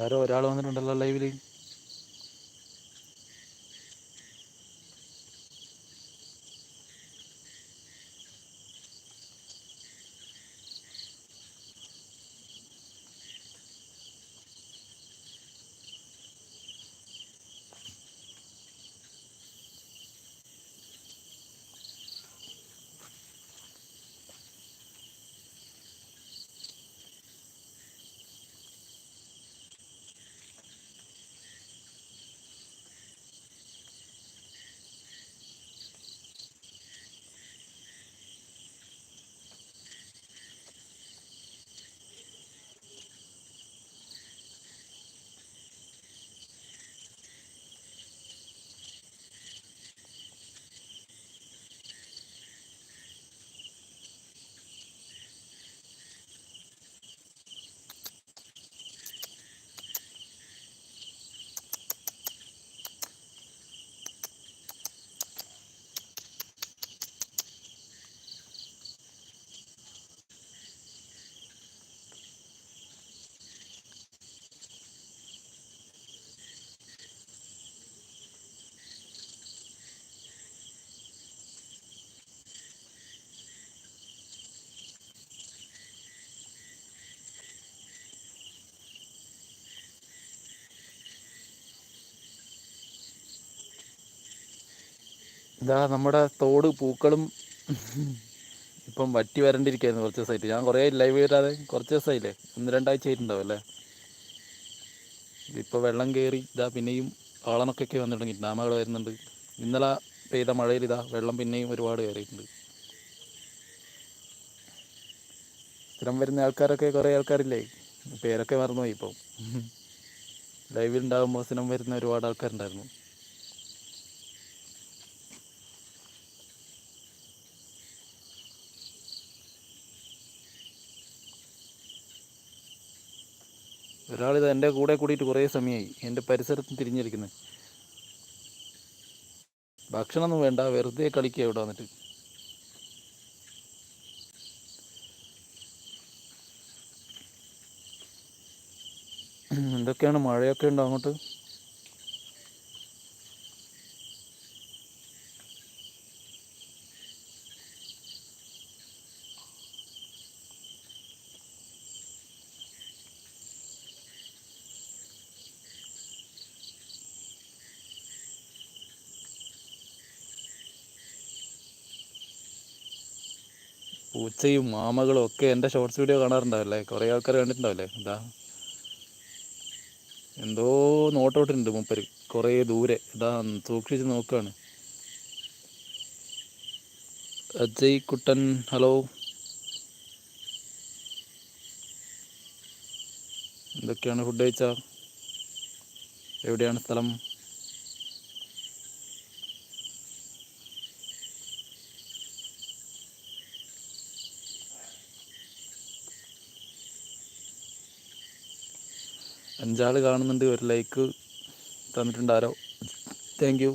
ആരോ ഒരാൾ വന്നിട്ടുണ്ടല്ലോ ലൈവിൽ ഇതാ നമ്മുടെ തോട് പൂക്കളും ഇപ്പം വറ്റി വരണ്ടിരിക്കുകയായിരുന്നു കുറച്ച് ദിവസമായിട്ട്. ഞാൻ കുറേ ലൈവ് വരാതെ കുറച്ച് ദിവസമായില്ലേ? ഒന്ന് രണ്ടാഴ്ച ആയിട്ടുണ്ടാവും അല്ലേ? ഇപ്പോൾ വെള്ളം കയറി ഇതാ പിന്നെയും ആളനൊക്കെ വന്നു തുടങ്ങി ഡാമകൾ വരുന്നുണ്ട്. ഇന്നലെ പെയ്ത മഴയിൽ ഇതാ വെള്ളം പിന്നെയും ഒരുപാട് കയറിയിട്ടുണ്ട്. സ്ഥിരം വരുന്ന ആൾക്കാരൊക്കെ കുറേ ആൾക്കാരില്ലേ? പേരൊക്കെ മറന്നുപോയി ഇപ്പം. ലൈവിൽ ഉണ്ടാകുമ്പോൾ സ്ഥിരം വരുന്ന ഒരുപാട് ആൾക്കാരുണ്ടായിരുന്നു. ഒരാളിത് എന്റെ കൂടെ കൂടിയിട്ട് കുറേ സമയമായി. എന്റെ പരിസരത്ത് തിരിഞ്ഞിരിക്കുന്നത് ഭക്ഷണമൊന്നും വേണ്ട വെറുതെ കളിക്കുക ഇവിടെ വന്നിട്ട്. എന്തൊക്കെയാണ് മഴയൊക്കെ ഉണ്ടോ അങ്ങോട്ട്? പൂച്ചയും മാമകളും ഒക്കെ എന്റെ ഷോർട്സ് വീഡിയോ കാണാറുണ്ടാവില്ലേ? കുറേ ആൾക്കാർ കണ്ടിട്ടുണ്ടാവില്ലേ? ഇതാ. എന്തോ നോട്ടോട്ടുണ്ട് മൂപ്പര്. കുറേ ദൂരെ. ഇതാ സൂക്ഷിച്ച് നോക്കുകയാണ് അജയ് കുട്ടൻ ഹലോ. എന്തൊക്കെയാണ് ഫുഡ് കഴിച്ച എവിടെയാണ് സ്ഥലം? അഞ്ചാൾ കാണുന്നുണ്ട് ഒരു ലൈക്ക് തന്നിട്ടുണ്ട് ആരോ. Thank you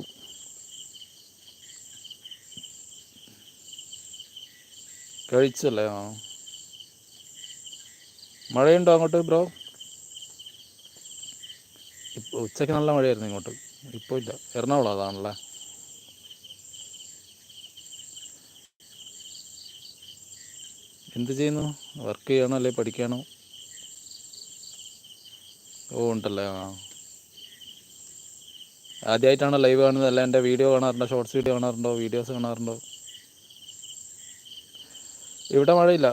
കഴിച്ചല്ലേ? ആ. മഴയുണ്ടോ അങ്ങോട്ട് ബ്രോ ഇപ്പോൾ ഉച്ചയ്ക്ക് നല്ല മഴയായിരുന്നു ഇങ്ങോട്ട്. ഇപ്പോൾ ഇല്ല. എറണാകുളം അതാണല്ലേ? എന്ത് ചെയ്യുന്നു? വർക്ക് ചെയ്യണോ അല്ലെ പഠിക്കണോ? ഓ ഉണ്ടല്ലേ? ആ. ആദ്യമായിട്ടാണോ ലൈവ് കാണുന്നത്? അല്ല എന്റെ വീഡിയോ കാണാറുണ്ടോ? ഷോർട്സ് വീഡിയോ കാണാറുണ്ടോ? വീഡിയോസ് കാണാറുണ്ടോ? ഇവിടെ മഴയില്ല.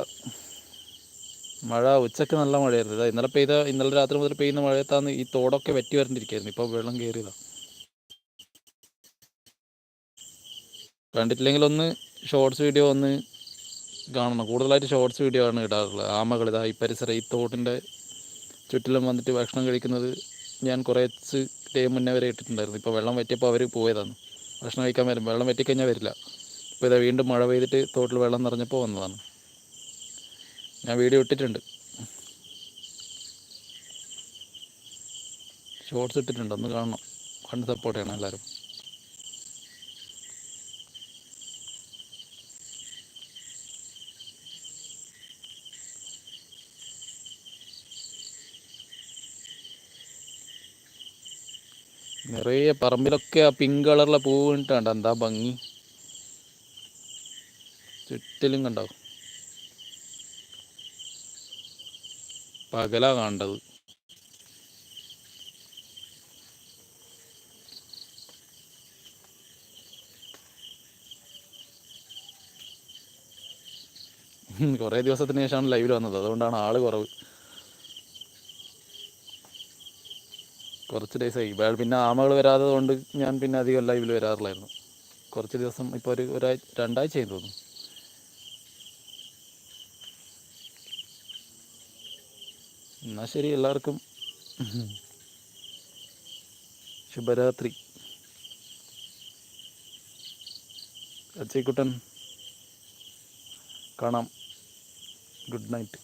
മഴ ഉച്ചയ്ക്ക് നല്ല മഴയായിരുന്നു. ഇതാ ഇന്നലെ പെയ്ത ഇന്നലെ രാത്രി മുതൽ പെയ്യുന്ന മഴയത്താണ് ഈ തോടൊക്കെ വെറ്റി വരണ്ടിരിക്കുകയായിരുന്നു ഇപ്പോൾ വെള്ളം കയറിയതാ കണ്ടിട്ടില്ലെങ്കിൽ ഒന്ന് ഷോർട്സ് വീഡിയോ ഒന്ന് കാണണം. കൂടുതലായിട്ട് ഷോർട്സ് വീഡിയോ ആണ് ഇടാറുള്ളത്. ആമകൾ ഇതാ ഈ പരിസരം ഈ തോട്ടിന്റെ ചുറ്റിലും വന്നിട്ട് ഭക്ഷണം കഴിക്കുന്നത് ഞാൻ കുറേ ഡേ മുന്നേ വരെ ഇട്ടിട്ടുണ്ടായിരുന്നു. ഇപ്പോൾ വെള്ളം വറ്റിയപ്പോൾ അവർ പോയതാണ്. ഭക്ഷണം കഴിക്കാൻ വരും. വെള്ളം വറ്റിക്കഴിഞ്ഞാൽ വരില്ല. ഇപ്പോൾ ഇതാ വീണ്ടും മഴ പെയ്തിട്ട് തോട്ടിൽ വെള്ളം നിറഞ്ഞപ്പോൾ വന്നതാണ്. ഞാൻ വീഡിയോ ഇട്ടിട്ടുണ്ട്. ഷോർട്സ് ഇട്ടിട്ടുണ്ട്. ഒന്ന് കാണണം. കണ്ട് സപ്പോർട്ട് ചെയ്യണം എല്ലാവരും. നിറയെ പറമ്പിലൊക്കെ ആ പിങ്ക് കളറിലെ പൂവ് ഇട്ടാണ്ട് എന്താ ഭംഗി? ചുറ്റിലും കണ്ടോ? പകലാ കാണ്ടത്. കുറേ ദിവസത്തിന് ശേഷമാണ് ലൈവിൽ വന്നത്. അതുകൊണ്ടാണ് ആൾ കുറവ്. കുറച്ച് ദിവസമായി ഇപ്പോൾ പിന്നെ ആമകൾ വരാതെ കൊണ്ട് ഞാൻ പിന്നെ അധികം ലൈവിൽ വരാറില്ലായിരുന്നു. കുറച്ച് ദിവസം ഇപ്പോൾ ഒരു ഒരാഴ്ച രണ്ടാഴ്ചയായി തോന്നുന്നു. എന്നാൽ ശരി എല്ലാവർക്കും. ശുഭരാത്രി. അച്ചയ്ക്കുട്ടൻ കാണാം. Good night